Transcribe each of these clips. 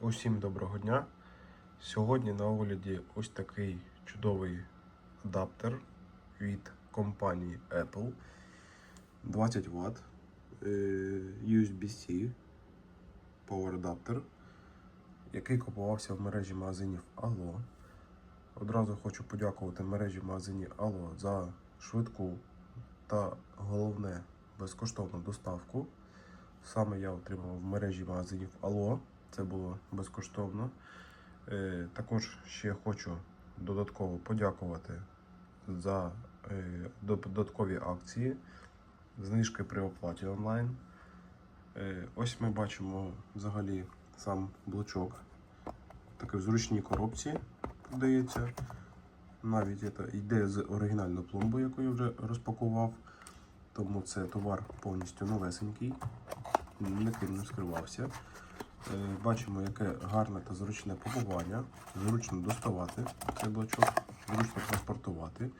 Усім доброго дня. Сьогодні на огляді ось такий чудовий адаптер від компанії Apple 20 Вт USB-C Power адаптер, який купувався в мережі магазинів Allo. Одразу хочу подякувати мережі магазинів Allo за швидку та головне безкоштовну доставку. Саме я отримав в мережі магазинів Allo. Це було безкоштовно. Е, також ще хочу додатково подякувати за е, додаткові акції, знижки при оплаті онлайн. Е, ось ми бачимо взагалі сам блочок. Такий в зручній коробці подається. Навіть це йде з оригінальної пломби, яку я вже розпакував. Тому це товар повністю новесенький, ніким не скривався. Е, Бачимо, яке гарне та зручне пакування. Зручно доставати цей блочок, зручно транспортувати.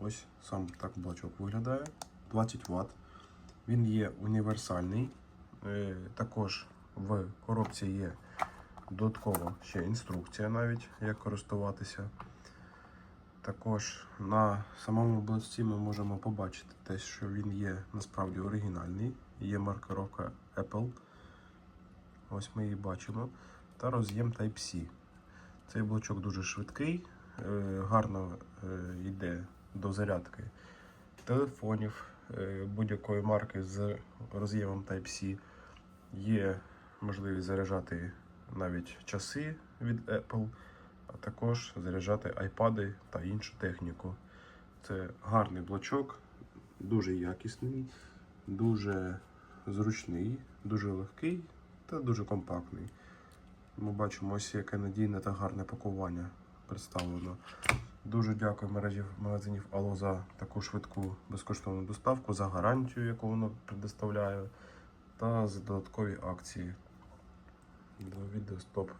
Ось сам так блочок виглядає. 20 Вт. Він є універсальний. Е, Також в коробці є додатково ще інструкція навіть, як користуватися. Також на самому блочці ми можемо побачити те, що він є насправді оригінальний. Є маркировка Apple. Ось ми її бачимо. Та роз'єм Type-C. Цей блочок дуже швидкий, е, гарно е, йде до зарядки телефонів е, будь-якої марки з роз'ємом Type-C. Є можливість заряджати навіть часи від Apple, а також заряджати iPad та іншу техніку. Це гарний блочок, дуже якісний, дуже зручний, дуже легкий та дуже компактний. Ми бачимо ось яке надійне та гарне пакування представлено. Дуже дякую мережі магазинів Алло за таку швидку безкоштовну доставку, за гарантію, яку воно предоставляє, та за додаткові акції. До відео стоп.